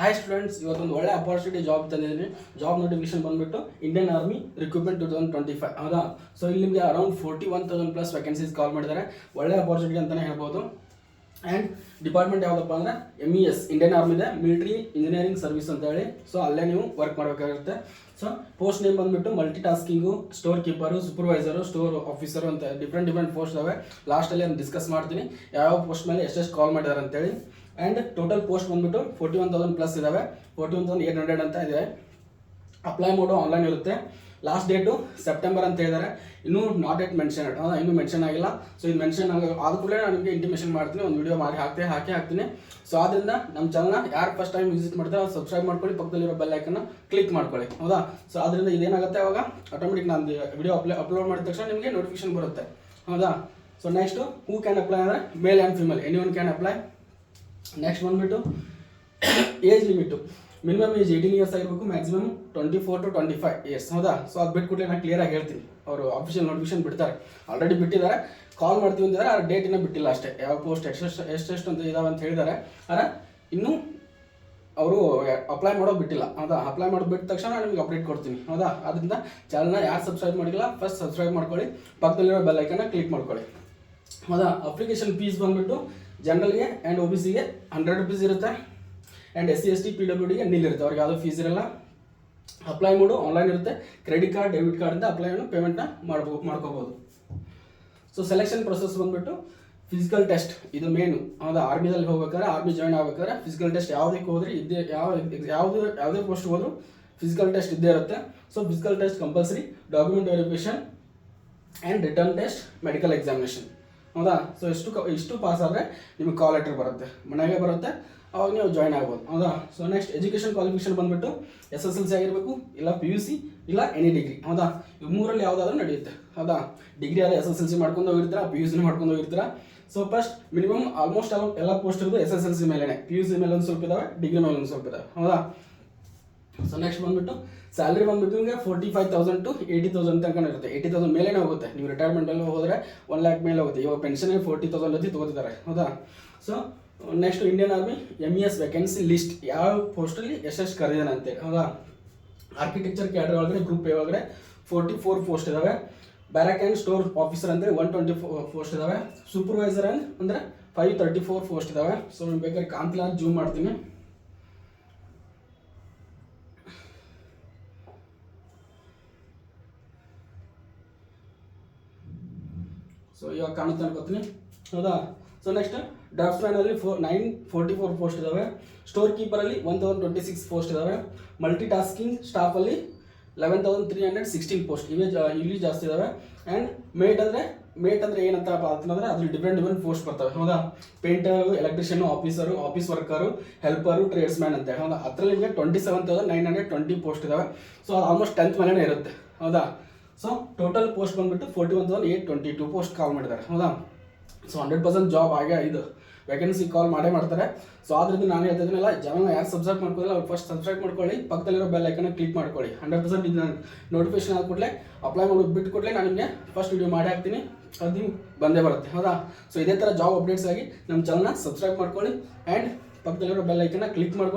Hi students ಇವತ್ತೊಂದು ಒಳ್ಳೆ opportunity job ತಂದಿದ್ದೀನಿ. ಜಾಬ್ ನೋಟಿಫಿಕೇಶನ್ ಬಂದ್ಬಿಟ್ಟು Indian army recruitment two thousand twenty five ಹೌದಾ? ಸೊ ಇಲ್ಲಿ ನಿಮಗೆ around forty one thousand plus vacancies call ಮಾಡಿದ್ದಾರೆ. ಒಳ್ಳೆ ಅಪಾರ್ಚುನಿಟಿ ಅಂತಲೇ ಹೇಳ್ಬೋದು. ಆ್ಯಂಡ್ ಡಿಪಾರ್ಟ್ಮೆಂಟ್ ಯಾವುದಪ್ಪ ಅಂದರೆ ಎಂ ಇ ಎಸ್ ಇಂಡಿಯನ್ ಆರ್ಮಿದೆ ಮಿಲಿಟರಿ ಇಂಜಿನಿಯರಿಂಗ್ ಸರ್ವಿಸ್ ಅಂತ ಹೇಳಿ. ಸೊ ಅಲ್ಲೇ ನೀವು ವರ್ಕ್ ಮಾಡಬೇಕಾಗುತ್ತೆ. ಸೊ ಪೋಸ್ಟ್ ನೇಮ್ ಬಂದ್ಬಿಟ್ಟು multi tasking store keeper supervisor store officer ಅಂತ ಡಿಫ್ರೆಂಟ್ ಡಿಫ್ರೆಂಟ್ ಪೋಸ್ಟ್ ಅವೆ ಲಾಸ್ಟಲ್ಲಿ ನಾನು ಡಿಸ್ಕಸ್ ಮಾಡ್ತೀನಿ. ಯಾವ ಪೋಸ್ಟ್ ಮೇಲೆ ಎಷ್ಟೆಷ್ಟು ಕಾಲ್ ಮಾಡಿದ್ದಾರೆ ಅಂತೇಳಿ ಆ್ಯಂಡ್ ಟೋಟಲ್ ಪೋಸ್ಟ್ ಬಂದ್ಬಿಟ್ಟು ಫೋರ್ಟಿ ಒನ್ ತೌಸಂಡ್ ಪ್ಲಸ್ ಇದಾವೆ. Forty one thousand eight hundred ಅಂತ ಇದೆ. ಅಪ್ಲೈ ಮಾಡೋ ಆನ್ಲೈನ್ ಇರುತ್ತೆ. ಲಾಸ್ಟ್ ಡೇಟು ಸೆಪ್ಟೆಂಬರ್ ಅಂತ ಹೇಳಿದ್ದಾರೆ. ಇನ್ನೂ ನಾಟ್ ಎಟ್ ಮೆನ್ಷನ್ ಇನ್ನೂ ಮೆನ್ಷನ್ ಆಗಿಲ್ಲ. ಸೊ ಇದು ಮೆನ್ಷನ್ ಆಗ, ಆದ ಕೂಡ ನಾನು ನಿಮಗೆ ಇಂಟಿಮೇಷನ್ ಮಾಡ್ತೀನಿ. ಒಂದು ವಿಡಿಯೋ ಮಾಡಿ ಹಾಕ್ತೀನಿ ಹಾಕಿ ಹಾಕ್ತೀನಿ. ಸೊ ಆದ್ದರಿಂದ ನಮ್ಮ ಚಾನಲ್ನ ಯಾರು ಫಸ್ಟ್ ಟೈಮ್ ವಿಸಿಟ್ ಮಾಡ್ತಾರೆ ಸಬ್ಸ್ಕ್ರೈಬ್ ಮಾಡ್ಕೊಳ್ಳಿ. ಪಕ್ಕದಲ್ಲಿರೋ ಬೆಲ್ ಐಕನ್ನ ಕ್ಲಿಕ್ ಮಾಡ್ಕೊಳ್ಳಿ. ಹೌದಾ? ಸೊ ಅದರಿಂದ ಇದೇನಾಗುತ್ತೆ ಅವಾಗ? ಆಟೋಮೆಟಿಕ್ ನಾನು ವಿಡಿಯೋ ಅಪ್ಲೈ ಅಪ್ಲೋಡ್ ಮಾಡಿದ ತಕ್ಷಣ ನಿಮಗೆ ನೋಟಿಫಿಕೇಶನ್ ಬರುತ್ತೆ. ಹೌದಾ? So next who can apply ಅಂದರೆ male and female any one can apply next ಬಂದುಬಿಟ್ಟು age limit minimum age eighteen years ಆಗಿರಬೇಕು maximum twenty four to twenty five years ಹೌದಾ? ಸೊ ಅದು ಬಿಟ್ಕೊಟ್ಟೆ ನಾನು ಕ್ಲಿಯರಾಗಿ ಹೇಳ್ತೀನಿ. ಅವರು ಅಫಿಷಿಯಲ್ ನೋಟಿಫಿಕೇಶನ್ ಬಿಡ್ತಾರೆ. ಆಲ್ರೆಡಿ ಬಿಟ್ಟಿದ್ದಾರೆ. ಕಾಲ್ ಮಾಡ್ತೀವಿ ಅಂತಿದ್ದಾರೆ ಆ ಡೇಟಿನ ಬಿಟ್ಟಿಲ್ಲ ಅಷ್ಟೇ. ಯಾವ ಪೋಸ್ಟ್ ಎಷ್ಟೆಷ್ಟು ಎಷ್ಟೆಷ್ಟು ಅಂತ ಇದಾವೆ ಅಂತ ಹೇಳಿದ್ದಾರೆ. ಆದರೆ, ಇನ್ನೂ ಅವರು ಅಪ್ಲೈ ಮಾಡೋದು ಬಿಟ್ಟಿಲ್ಲ. ಹೌದಾ? ಅಪ್ಲೈ ಮಾಡೋದು ಬಿಟ್ಟ ತಕ್ಷಣ ನಾನು ನಿಮ್ಗೆ ಅಪ್ಡೇಟ್ ಕೊಡ್ತೀನಿ. ಹೌದಾ? ಅದರಿಂದ ಚಾನಲ್ನ ಯಾರು ಸಬ್ಸ್ಕ್ರೈಬ್ ಮಾಡಿಲ್ಲ ಫಸ್ಟ್ ಸಬ್ಸ್ಕ್ರೈಬ್ ಮಾಡ್ಕೊಳ್ಳಿ. ಪಕ್ಕದಲ್ಲಿರೋ ಬೆಲ್ ಐಕನ್ನ ಕ್ಲಿಕ್ ಮಾಡ್ಕೊಳ್ಳಿ. ಹೌದಾ ಅಪ್ಲಿಕೇಶನ್ ಫೀಸ್ ಬಂದ್ಬಿಟ್ಟು ಜನರಲ್ಗೆ ಆ್ಯಂಡ್ ಒ ಬಿ ಸಿಗೆ ಹಂಡ್ರೆಡ್ ರುಪೀಸ್ ಇರುತ್ತೆ. And S C S T P W ಡಿಗೆ ನಿಲ್ ಇರುತ್ತೆ. ಅವ್ರಿಗೆ ಯಾವುದೋ ಫೀಸ್ ಇರಲ್ಲ. ಅಪ್ಲೈ ಮಾಡು ಆನ್ಲೈನ್ ಇರುತ್ತೆ. ಕ್ರೆಡಿಟ್ ಕಾರ್ಡ್ ಡೆಬಿಟ್ ಕಾರ್ಡಿಂದ ಅಪ್ಲೈನ ಪೇಮೆಂಟ್ನ ಮಾಡ್ಬೋ, ಮಾಡ್ಕೋಬೋದು. ಸೊ ಸೆಲೆಕ್ಷನ್ ಪ್ರೊಸೆಸ್ ಬಂದ್ಬಿಟ್ಟು ಫಿಸಿಕಲ್ ಟೆಸ್ಟ್ ಇದು ಮೇನು ಹೌದಾ ಆರ್ಮಿದಲ್ಲಿ ಹೋಗ್ಬೇಕಾದ್ರೆ ಆರ್ಮಿ ಜಾಯ್ನ್ ಆಗ್ಬೇಕಾದ್ರೆ ಫಿಸಿಕಲ್ ಟೆಸ್ಟ್ ಯಾವುದಕ್ಕೆ ಹೋದ್ರೆ, ಇದ್ದೇ ಯಾವ ಯಾವುದು, ಯಾವುದೇ ಪೋಸ್ಟ್ ಹೋದ್ರು ಫಿಸಿಕಲ್ ಟೆಸ್ಟ್ ಇದ್ದೇ ಇರುತ್ತೆ. So physical test compulsory document verification and written test medical examination ಹೌದಾ? ಸೊ ಎಷ್ಟು ಇಷ್ಟು ಪಾಸ್ ಆದರೆ ನಿಮಗೆ ಕಾಲ್ ಲೆಟರ್ ಬರುತ್ತೆ. ಮನೆಗೆ ಬರುತ್ತೆ. ಅವಾಗ ನೀವು ಜಾಯ್ನ್ ಆಗ್ಬೋದು. ಹೌದಾ? ಸೊ ನೆಕ್ಸ್ಟ್ ಎಜುಕೇಷನ್ ಕ್ವಾಲಿಫಿಕೇಷನ್ ಬಂದ್ಬಿಟ್ಟು ಎಸ್ ಎಸ್ ಎಲ್ ಸಿ ಆಗಿರಬೇಕು, ಇಲ್ಲ ಪಿ ಯು ಸಿ ಇಲ್ಲ ಎನಿ ಡಿಗ್ರಿ ಹೌದಾ? ಇವು ಮೂರಲ್ಲಿ ಯಾವುದಾದ್ರೂ ನಡೆಯುತ್ತೆ. ಹೌದಾ? ಡಿಗ್ರಿ ಆದರೆ ಎಸ್ ಎಸ್ ಎಲ್ ಸಿ ಮಾಡ್ಕೊಂಡು ಹೋಗಿರ್ತೀರಾ ಪಿ ಯು ಸಿ ಮಾಡ್ಕೊಂಡು ಹೋಗಿರ್ತೀರಾ? ಸೊ ಫಸ್ಟ್ ಮಿನಿಮಮ್ ಆಲ್ಮೋಸ್ಟ್ ಎಲ್ಲ ಎಲ್ಲ ಪೋಸ್ಟ್ ಇರೋದು ಎಸ್ ಎಸ್ ಎಲ್ ಸಿ ಮೇಲೇ ಪಿ ಯು ಸಿ ಮೇಲೆ ಒಂದು ಸ್ವಲ್ಪ ಇದಾವೆ ಡಿಗ್ರಿ ಮೇಲೆ ಒಂದು ಸ್ವಲ್ಪ ಇದಾವೆ. ಹೌದಾ? ಸೊ ನೆಕ್ಸ್ಟ್ ಬಂದ್ಬಿಟ್ಟು ಸ್ಯಾಲ್ರಿ ಬಂದ್ಬಿಟ್ಟು ನಿಮಗೆ forty five thousand to eighty thousand ತನಕ ಇರುತ್ತೆ. ಏಯ್ಟಿ ತೌಸಂಡ್ ಮೇಲೇ ಹೋಗುತ್ತೆ. ನೀವು ರಿಟೈರ್ಮೆಂಟಲ್ಲಿ ಹೋದರೆ ಒನ್ ಲ್ಯಾಕ್ ಮೇಲೆ ಹೋಗುತ್ತೆ. ಇವಾಗ ಪೆನ್ಷನ್ ಫೋರ್ಟಿ ತೌಸಂಡ್ ಅತಿ ತೊಗೋತಿದ್ದಾರೆ. ಹೌದಾ? So next Indian army M E S vacancy list ಯಾವ ಪೋಸ್ಟಲ್ಲಿ ಎಷ್ಟೆಷ್ಟು ಅಂತೇಳಿ ಹೌದಾ? ಆರ್ಕಿಟೆಕ್ಚರ್ ಕ್ಯಾಡರ್ ಒಳಗಡೆ ಗ್ರೂಪ್ ಎ ಒಳಗಡೆ ಫೋರ್ಟಿ ಫೋರ್ ಪೋಸ್ಟ್ ಇದಾವೆ. ಬ್ಯಾರಕ್ ಆ್ಯಂಡ್ ಸ್ಟೋರ್ ಆಫೀಸರ್ ಅಂದರೆ ಒನ್ ಟ್ವೆಂಟಿ ಫೋ ಪೋಸ್ಟ್ ಇದಾವೆ ಸೂಪರ್ವೈಸರ್ ಅಂದರೆ ಫೈವ್ ತರ್ಟಿ ಫೋರ್ ಪೋಸ್ಟ್ ಇದಾವೆ ಸೊ ಬೇಕಾದ್ರೆ ಕಾಂತಿಲ ಜೂಮ್ ಮಾಡ್ತೀನಿ. ಸೊ ಇವಾಗ ಕಾಣುತ್ತೆ ಅನ್ಕೋತೀನಿ ಹೌದಾ? So next ಡ್ರಾಫ್ಟ್ಸ್ಮ್ಯಾನಲ್ಲಿ four nine forty four post ಇದಾವೆ. Store ಕೀಪರಲ್ಲಿ one thousand twenty six post ಇದಾವೆ. Multi tasking ಸ್ಟಾಫಲ್ಲಿ eleven thousand three hundred sixteen post ಇವೇ ಇಲ್ಲಿ ಜಾಸ್ತಿ ಇದಾವೆ. ಆ್ಯಂಡ್ ಮೇಟ್ ಅಂದರೆ ಮೇಟ್ ಅಂದರೆ ಏನಂತ ಅಂತಂದರೆ ಅದ್ರಲ್ಲಿ ಡಿಫ್ರೆಂಟ್ ಡಿಫ್ರೆಂಟ್ ಪೋಸ್ಟ್ ಬರ್ತವೆ. ಹೌದಾ? Painter electrician officer office worker helper tradesman ಅಂತ. ಹೌದಾ? ಅದರಲ್ಲಿ ನಿಮಗೆ twenty seven thousand nine hundred twenty post ಇದಾವೆ. ಸೊ ಆಲ್ಮೋಸ್ಟ್ ಟೆಂತ್ ಮೇಲೇ ಇರುತ್ತೆ. ಹೌದಾ? ಸೊ ಟೋಟಲ್ ಪೋಸ್ಟ್ ಬಂದ್ಬಿಟ್ಟು forty one thousand eight twenty two post call ಮಾಡಿದ್ದಾರೆ. ಹೌದಾ? ಸೊ ಹಂಡ್ರೆಡ್ ಪರ್ಸೆಂಟ್ ಜಾಬ್ ಆಗೇ ಇದು. ವೇಕೆನ್ಸಿ ಕಾಲ್ ಮಾಡೇ ಮಾಡ್ತಾರೆ. ಸೊ ಆದ್ರಿಂದ ನಾನು ಹೇಳ್ತಿದ್ದೀನಲ್ಲ ಜನ ಯಾರು ಸಬ್ಸ್ಕ್ರೈಬ್ ಮಾಡ್ಕೊಳ್ಳಿ ಅವ್ರು ಫಸ್ಟ್ ಸಬ್ಸ್ಕ್ರೈಬ್ ಮಾಡ್ಕೊಳ್ಳಿ, ಪಕ್ಕದಲ್ಲಿರೋ ಬೆಲ್ ಐಕನ್ನ ಕ್ಲಿಕ್ ಮಾಡ್ಕೊಳ್ಳಿ. ಹಂಡ್ರೆಡ್ ಪರ್ಸೆಂಟ್ ಇದು ನೋಟಿಫಿಕೇಶನ್ ಹಾಕ್ಬಿಟ್ಲೆ ಅಪ್ಲೈ ಮಾಡೋದು ಬಿಟ್ಟು ಕೊಡಲೇ ನಾನು ನಿಮಗೆ ಫಸ್ಟ್ ವಿಡಿಯೋ ಮಾಡಿ ಹಾಕ್ತೀನಿ. ಅದು ನಿಮ್ಗೆ ಬಂದೇ ಬರುತ್ತೆ. ಹೌದಾ? ಸೊ ಇದೇ ಥರ ಜಾಬ್ ಅಪ್ಡೇಟ್ಸ್ ಆಗಿ ನಮ್ಮ ಚಾನಲ್ನ ಸಬ್ಸ್ಕ್ರೈಬ್ ಮಾಡ್ಕೊಳ್ಳಿ ಆ್ಯಂಡ್ ಪಕ್ಕದಲ್ಲಿರೋ ಬೆಲ್ ಐಕನ್ನ ಕ್ಲಿಕ್ ಮಾಡ್ಕೊಳ್ಳಿ